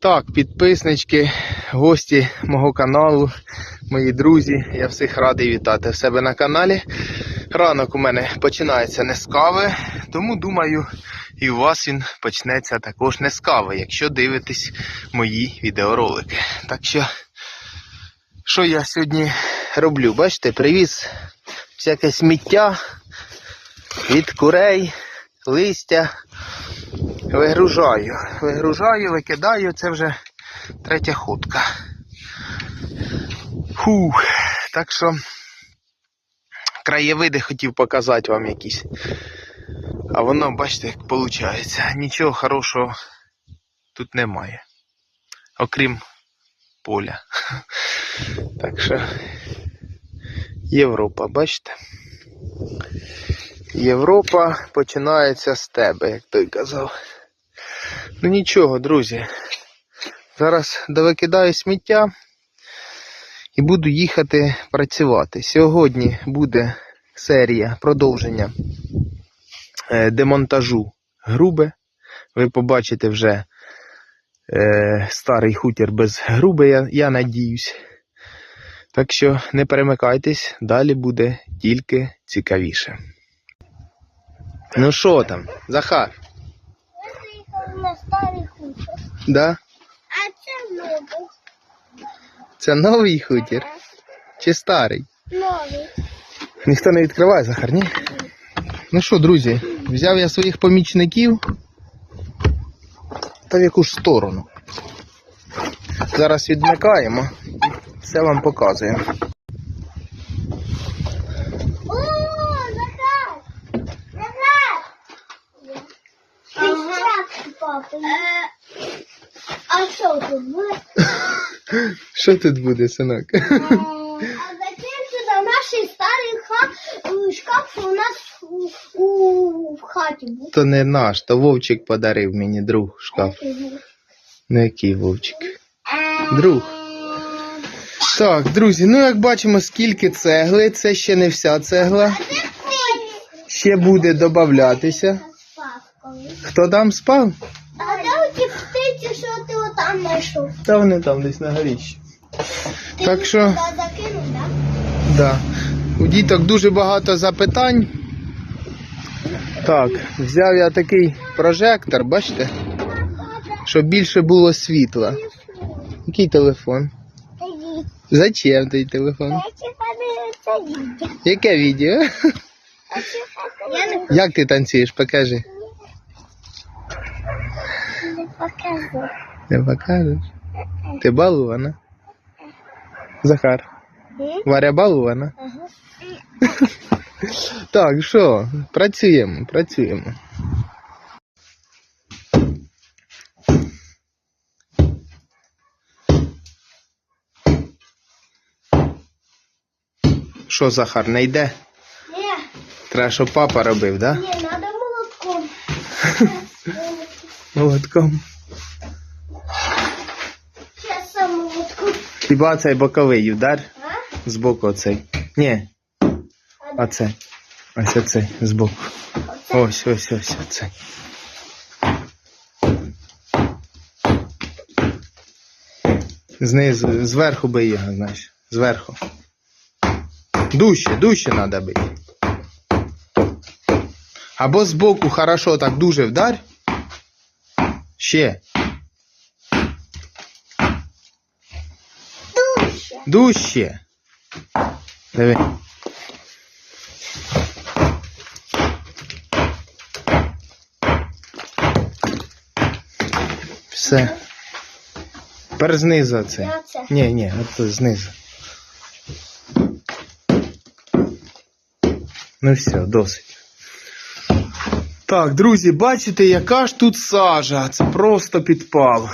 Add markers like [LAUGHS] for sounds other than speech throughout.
Так, підписнички, гості мого каналу, мої друзі, я всіх радий вітати в себе на каналі. Ранок у мене починається не з кави, тому думаю, і у вас він почнеться також не з кави, якщо дивитесь мої відеоролики. Так що, що я сьогодні роблю? Бачите, привіз всяке сміття від курей, листя. Вигружаю, вигружаю, викидаю, це вже третя ходка. Фух, так що краєвиди хотів показати вам якісь. А воно, бачите, як виходить. Нічого хорошого тут немає. Окрім поля. Так що Європа, бачите? Європа починається з тебе, як той казав. Ну нічого, друзі. Зараз довикидаю сміття і буду їхати працювати. Сьогодні буде серія продовження е, демонтажу груби. Ви побачите вже е, старий хутір без груби, я, я надіюсь. Так що не перемикайтесь, далі буде тільки цікавіше. Ну що там, Захар? Приїхали на старий хутір. Да? А це новий. Це новий хутір чи старий? Новий. Ніхто не відкриває, Захар, ні? Ну що, друзі, взяв я своїх помічників та в яку ж сторону. Зараз відмикаємо все вам показуємо. О, Захар! Захар! Ага. папа. А що тут буде? Що тут буде, синок? [LAUGHS] А затем сюди наш старий ха... е, шкаф, у нас у, у... в хаті був. То не наш, то Вовчик подарив мені друг шкаф. Ну який Вовчик? Друг. Так, друзі, ну як бачимо, скільки цегли, це ще не вся цегла. Ще буде додатися. Хто там спав? А де ті птиці, що ти отам знайшов? Та вони там десь на горіщі. Ти Так що- закинув, так? Да. У діток дуже багато запитань. Так, взяв я такий прожектор, бачите? Щоб більше було світла. Який телефон? Зачем той телефон? Яке відео? Як ти танцюєш? Покажи. не покажу. Не покажеш? Ти балувана? Захар. Варя балувана? Ага. Так, що, працюємо, працюємо. Що, Захар, не йде? Ні, Треба, щоб папа робив, да? ні, треба молотком. [LAUGHS] Молотком. Зараз сам молотком. Хіба цей боковий удар? Збоку оцей. Ні, оцей. Ось оцей, збоку. Оце. Ось, ось, ось, оцей. Знизу, зверху бий його, знаєш. Зверху. Дужче, дужче треба бити. Або збоку хорошо так дуже вдарь. Ще. Дужче. Диви. Все. Тепер знизу це. Ні, ні, от знизу. Ну все, досить. Так, друзі, бачите, яка ж тут сажа? Це просто підпал.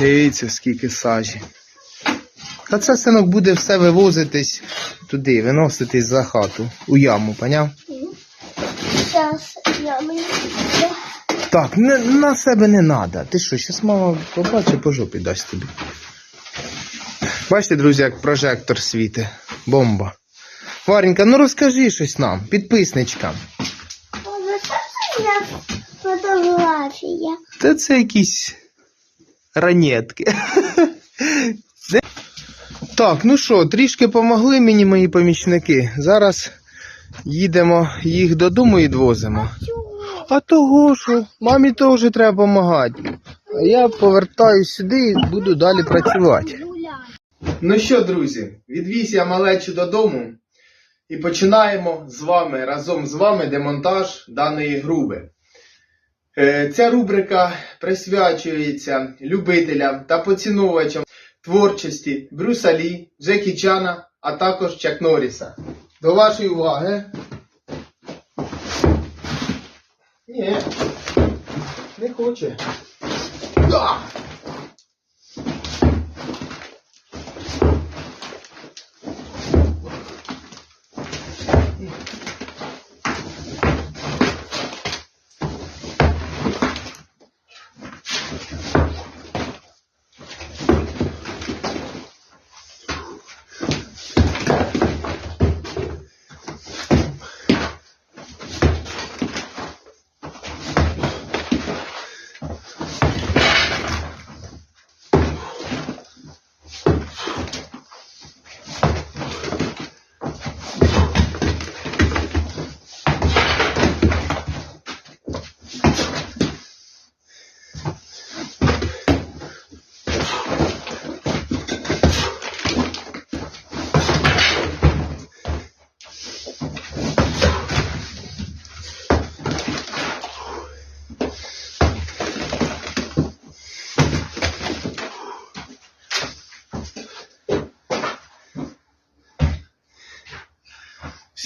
Дивіться, скільки сажі. Та це синок буде все вивозитись туди, виноситись за хату, у яму, поняв? Зараз я мені. Так, не, на себе не треба. Ти що, щас мама побачить, по жопі дасть тобі. Бачите, друзі, як прожектор світить. Бомба. Варенька, ну розкажи щось нам, підписничкам. Фотографія. Та це якісь ранетки. [LAUGHS] Так, ну що, трішки помогли мені мої помічники. Зараз їдемо їх додому і відвозимо. А того що, мамі теж треба допомагати. А я повертаюсь сюди і буду далі працювати. Ну що, друзі, відвіз я малечу додому і починаємо з вами разом з вами демонтаж даної груби. Е, Ця рубрика присвячується любителям та поціновувачам творчості Брюса Лі, Джекі Чана, а також Чак Норріса. До вашої уваги. Ні, не хоче. Да!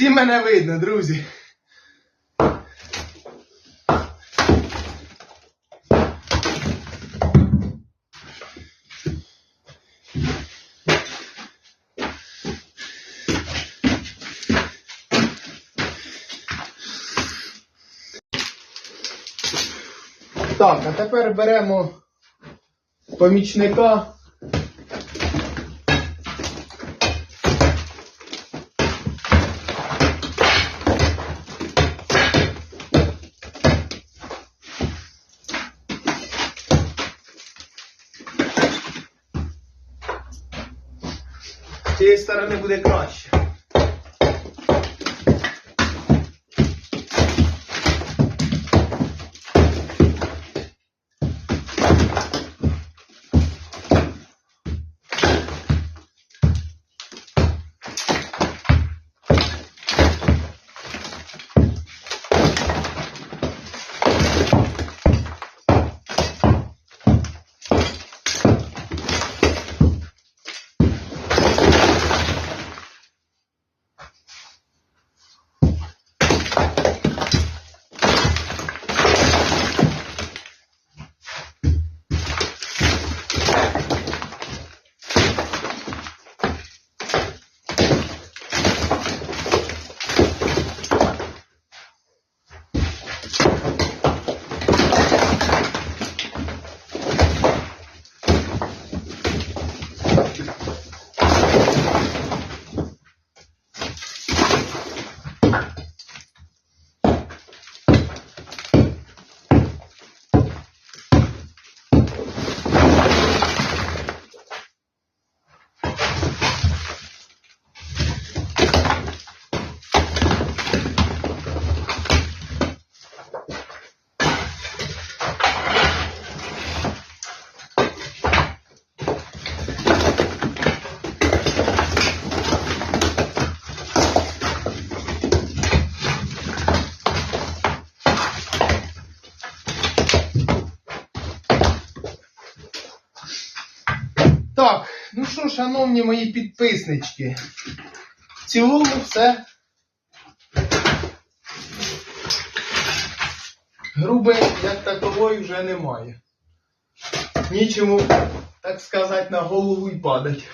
Всі мене видно, друзі. Так, а тепер беремо помічника. Цієї сторони буде краще. Так, ну що, шановні мої підписнички, в цілому все. Груби, як такової, вже немає. Нічому, так сказати, на голову й падать.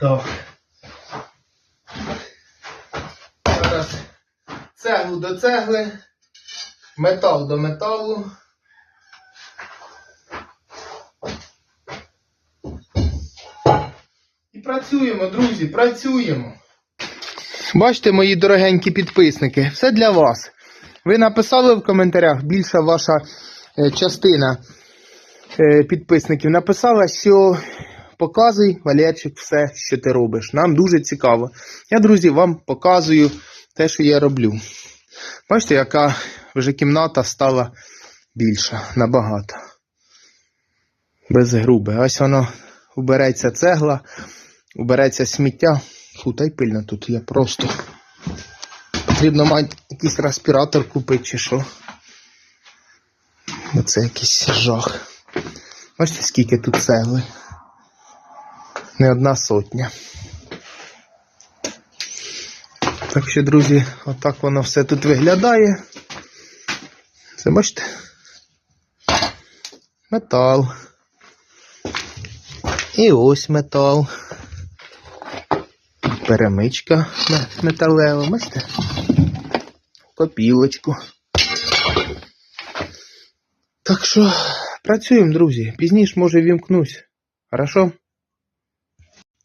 Так. Зараз цеглу до цегли, метал до металу. І працюємо, друзі, працюємо. Бачите, мої дорогенькі підписники, все для вас. Ви написали в коментарях, більша ваша е, частина е, підписників написала, що показуй, Валерчик, все, що ти робиш. Нам дуже цікаво. Я, друзі, вам показую те, що я роблю. Бачите, яка вже кімната стала більша, набагато. Без груби. Ось воно убереться цегла, убереться сміття. Фу, та й пильно тут є просто. Потрібно мати якийсь респіратор купити чи що. Оце якийсь жах. Бачите, скільки тут цегли. Не одна сотня. Так що, друзі, отак воно все тут виглядає. Це бачите? Метал. І ось метал. Перемичка металева, бачите? Копілочку. Так що працюємо, друзі. Пізніше, може, вімкнусь. Хорошо?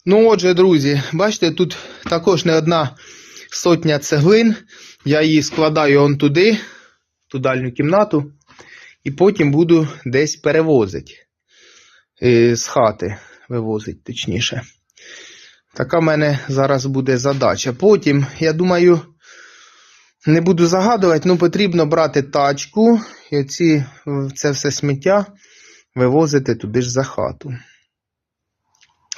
Ну, отже, друзі, бачите, тут також не одна сотня цеглин. Я її складаю он туди, ту дальню кімнату, і потім буду десь перевозити. Е, З хати вивозити, точніше. Така в мене зараз буде задача. Потім, я думаю, не буду загадувати, ну потрібно брати тачку і оці, це все сміття вивозити туди ж за хату.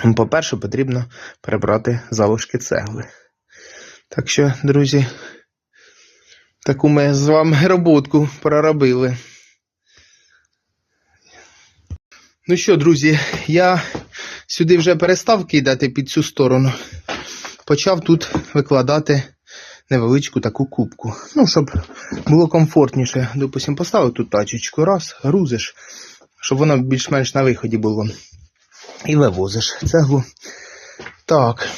Ну, По-перше, потрібно прибрати залишки цегли. Так що, друзі, таку ми з вами роботку проробили. Ну що, друзі, я сюди вже перестав кидати під цю сторону. Почав тут викладати невеличку таку кубку. Ну, щоб було комфортніше. Допустим, поставив тут тачечку, раз, грузиш, щоб воно більш-менш на виході було. І вивозиш цеглу. Так.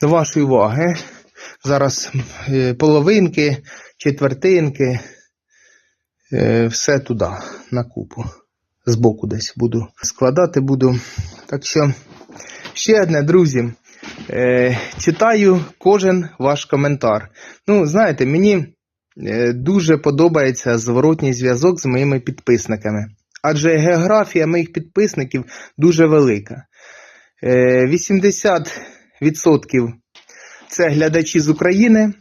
До вашої уваги. Зараз е, половинки, четвертинки. е, Все туди, на купу. Збоку десь буду складати буду. Так що, ще одне, друзі. Е, читаю кожен ваш коментар. Ну, знаєте, мені дуже подобається зворотній зв'язок з моїми підписниками. Адже географія моїх підписників дуже велика. Е, 80% це глядачі з України,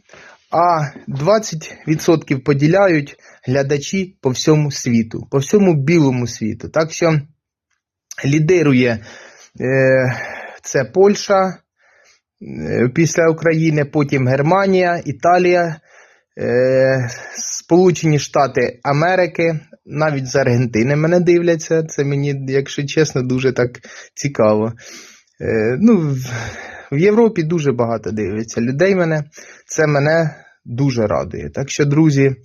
а 20% поділяють глядачі по всьому світу, по всьому білому світу. Так що лідирує е, це Польща е, після України, потім Германія, Італія, е, Сполучені Штати Америки, навіть з Аргентини мене дивляться. Це мені, якщо чесно, дуже так цікаво. Е, ну, в- Європі дуже багато дивляться людей мене. Це мене дуже радує. Так що, друзі,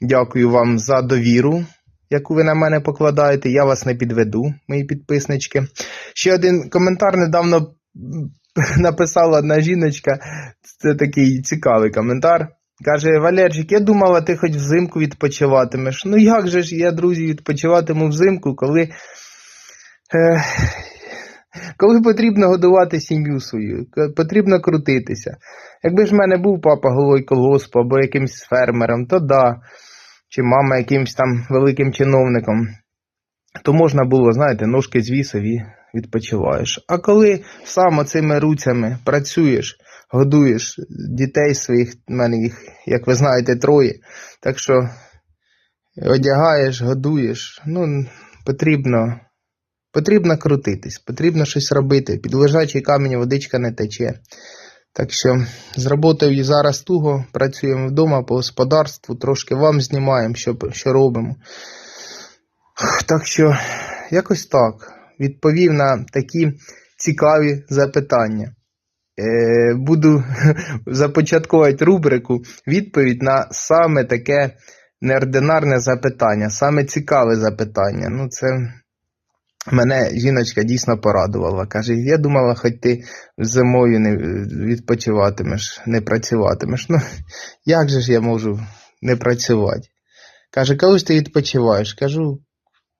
дякую вам за довіру, яку ви на мене покладаєте. Я вас не підведу, мої підписнички. Ще один коментар недавно [LAUGHS] написала одна жіночка. Це такий цікавий коментар. Каже, Валерчик, я думала, ти хоч взимку відпочиватимеш. Ну як же ж я, друзі, відпочиватиму взимку, коли. Е, коли потрібно годувати сім'ю свою, потрібно крутитися. Якби ж в мене був папа головою колгоспу або якимсь фермером, то да, чи мама якимсь там великим чиновником, то можна було, знаєте, ножки звісив і відпочиваєш. А коли сам оцими руцями працюєш, годуєш дітей своїх, в мене їх, як ви знаєте, троє. Так що одягаєш, годуєш, ну, потрібно. Потрібно крутитись, потрібно щось робити. Під лежачий камінь водичка не тече. Так що з роботою зараз туго працюємо вдома по господарству, трошки вам знімаємо, що, що робимо. Так що, якось так. Відповів на такі цікаві запитання. Е, буду [LAUGHS] започаткувати рубрику відповідь на саме таке неординарне запитання, саме цікаве запитання. Ну, це мене жіночка дійсно порадувала. Каже, я думала, хоч ти зимою не відпочиватимеш, не працюватимеш. Ну, [LAUGHS] як же ж я можу не працювати? Каже, коли ж ти відпочиваєш? Кажу,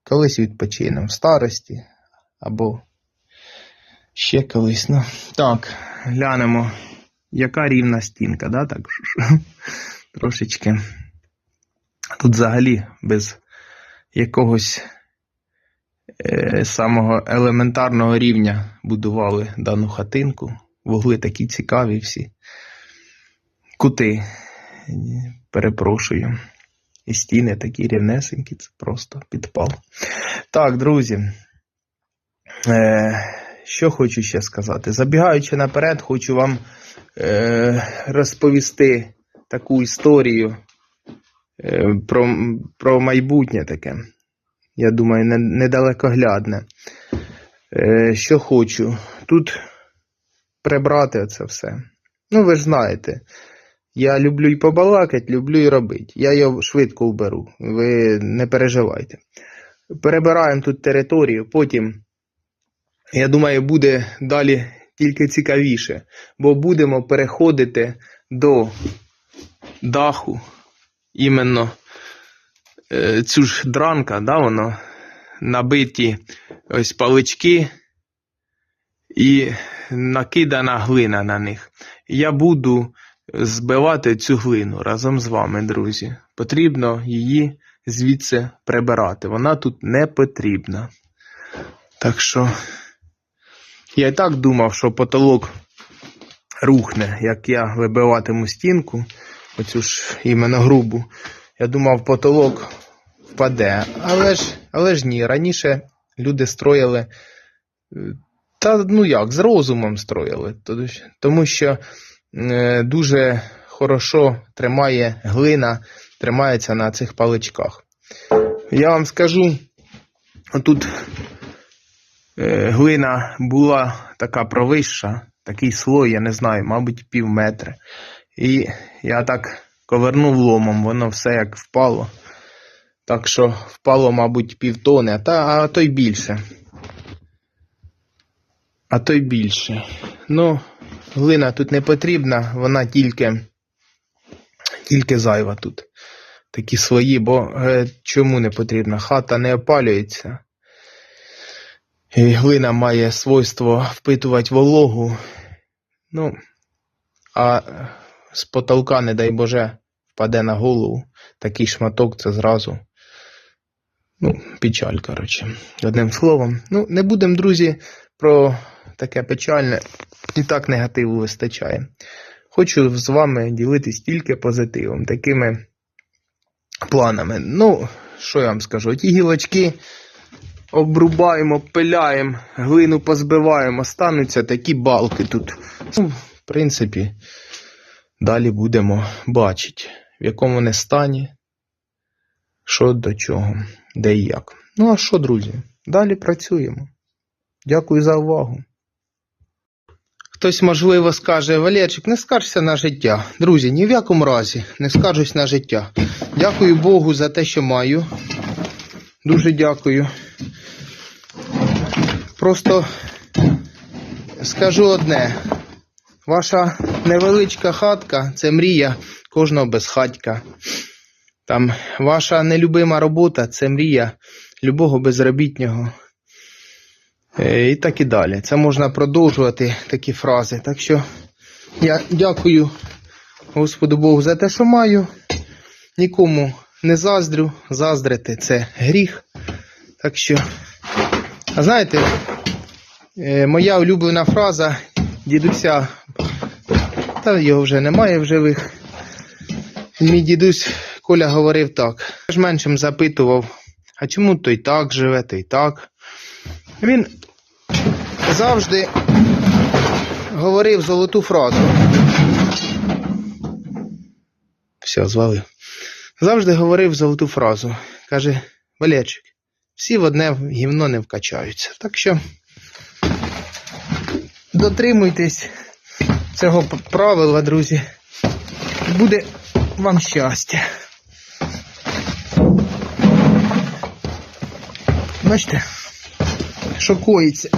колись відпочинемо, в старості або Ще колись. Ну. Так, глянемо, яка рівна стінка, да? так? [LAUGHS] Трошечки. Тут взагалі без якогось е, самого елементарного рівня будували дану хатинку. Вугли такі цікаві всі. Кути, перепрошую. І стіни такі рівнесенькі, це просто підпал. Так, друзі. Е, що хочу ще сказати? Забігаючи наперед, хочу вам е, розповісти таку історію про, про майбутнє таке. Я думаю, недалекоглядне. Е, що хочу? Тут прибрати це все. Ну, ви ж знаєте, я люблю і побалакати, люблю і робити. Я його швидко вберу, ви не переживайте. Перебираємо тут територію, потім, я думаю, буде далі тільки цікавіше, бо будемо переходити до даху. Іменно цю ж дранка, да, воно набиті ось палички і накидана глина на них. Я буду збивати цю глину разом з вами, друзі. Потрібно її звідси прибирати. Вона тут не потрібна. Так що я і так думав, що потолок рухне, як я вибиватиму стінку, оцю ж іменно грубу. Я думав, потолок впаде. Але ж, але ж ні, раніше люди строїли. е, Та ну як, з розумом строїли. Тому що- е, дуже хорошо тримає глина, тримається на цих паличках. Я вам скажу, тут е, глина була така провища, такий слой, я не знаю, мабуть, пів метра. І я так ковернув ломом, воно все як впало. Так що впало, мабуть, півтони, та, а то й більше. А то й більше. Ну, глина тут не потрібна, вона тільки, тільки зайва тут. Такі свої, бо е, чому не потрібна? Хата не опалюється. І глина має свойство впитувати вологу. Ну, а з потолка, не дай Боже, впаде на голову. Такий шматок це зразу. Ну, печаль, коротше. Одним словом. Ну, не будемо, друзі, про таке печальне. І так негативу вистачає. Хочу з вами ділитись тільки позитивом, такими планами. Ну, що я вам скажу? Ті гілочки обрубаємо, пиляємо, глину позбиваємо, стануться такі балки тут. Ну, в принципі, далі будемо бачити, в якому вони стані, що до чого, де і як. Ну а що, друзі? Далі працюємо. Дякую за увагу. Хтось, можливо, скаже, Валерчик, не скаржся на життя. Друзі, ні в якому разі не скаржусь на життя. Дякую Богу за те, що маю. Дуже дякую. Просто скажу одне. Ваша невеличка хатка це мрія кожного безхатька. Там ваша нелюбима робота це мрія любого безробітнього. Е, І так і далі. Це можна продовжувати такі фрази. Так що я дякую Господу Богу за те, що маю. Нікому не заздрю. Заздрити це гріх. Так що, а знаєте, е, моя улюблена фраза дідуся, та його вже немає в живих. Мій дідусь Коля говорив так. Я ж меншим запитував, а чому той так живе, той так. Він завжди говорив золоту фразу. Все, звалив. Завжди говорив золоту фразу. Каже, Валерчик, всі в одне гівно не вкачаються. Так що дотримуйтесь цього правила, друзі. Буде вам щастя. Бачите? що коїться.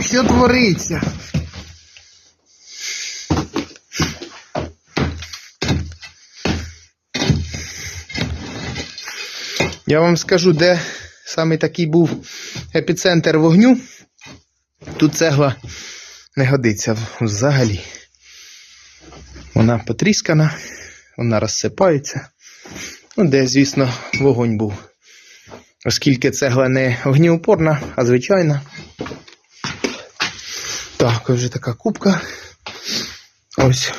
Що твориться? Я вам скажу, де саме такий був епіцентр вогню. Тут цегла не годиться взагалі. Вона потріскана, вона розсипається. Ну, де, звісно, вогонь був. Оскільки цегла не огнеупорна, а звичайна. Так, ось вже така кубка. Ось.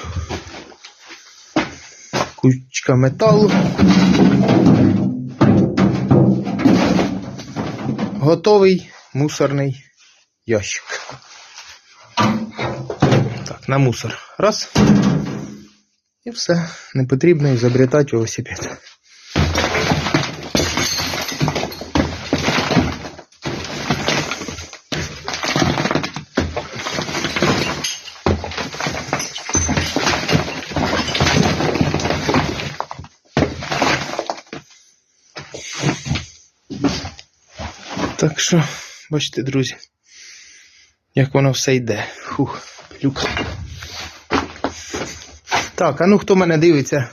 Кучка металу. Готовий мусорний ящик. На мусор. Раз. І все. Не потрібно ізобретати велосипед. Так що, бачите, друзі, як воно все йде. Фух, люк. Так, а ну хто мене дивиться?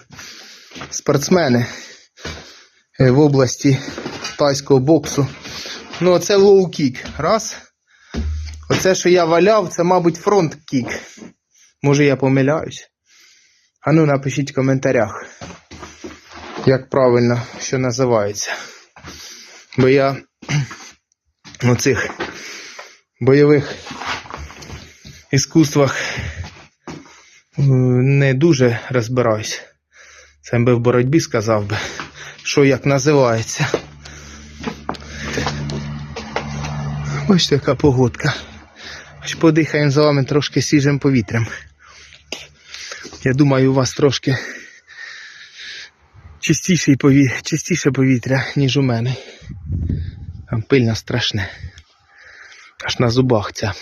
Спортсмени е, в області тайського боксу. Ну, оце лоу-кік. Раз. Оце, що я валяв, це, мабуть, фронт-кік. Може, я помиляюсь. А ну напишіть в коментарях, як правильно, що називається. Бо я [CLEARS THROAT] у цих бойових іскусствах не дуже розбираюсь. Це би в боротьбі сказав би, що як називається. Ось така погодка. Аж подихаємо з вами трошки свіжим повітрям. Я думаю, у вас трошки чистіше, пові... чистіше повітря, ніж у мене. Там пильно страшне. Аж на зубах ця.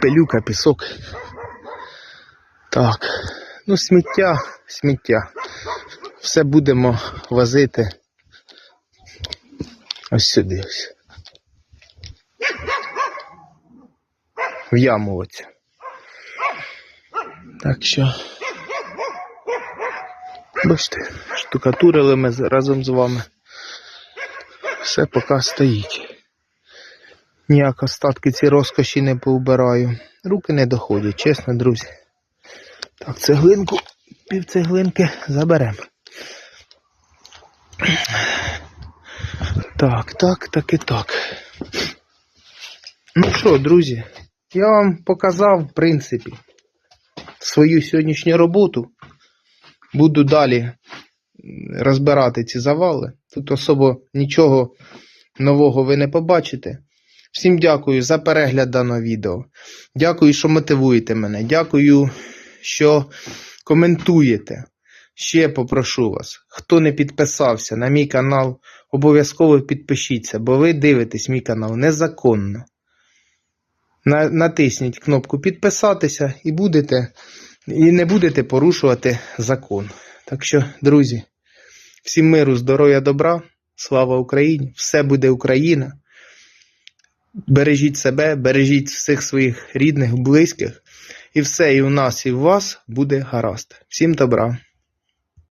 Пилюка, пісок. Так. Ну, сміття, сміття. Все будемо возити. Ось сюди ось. В яму оцю. Так що. Бачите, штукатурили ми разом з вами. Все поки стоїть. Ніяк остатки ці розкоші не поубираю. Руки не доходять, чесно, друзі. Так, цеглинку, пів цеглинки заберемо. Так, так, так і так. Ну що, друзі, я вам показав, в принципі, свою сьогоднішню роботу. Буду далі розбирати ці завали. Тут особо нічого нового ви не побачите. Всім дякую за перегляд даного відео. Дякую, що мотивуєте мене. Дякую, що коментуєте. Ще попрошу вас, хто не підписався на мій канал, обов'язково підпишіться, бо ви дивитесь мій канал незаконно. На- Натисніть кнопку підписатися і будете, і не будете порушувати закон. Так що, друзі, всім миру, здоров'я, добра, слава Україні! Все буде Україна. Бережіть себе, бережіть всіх своїх рідних, близьких, і все і у нас, і у вас буде гаразд. Всім добра.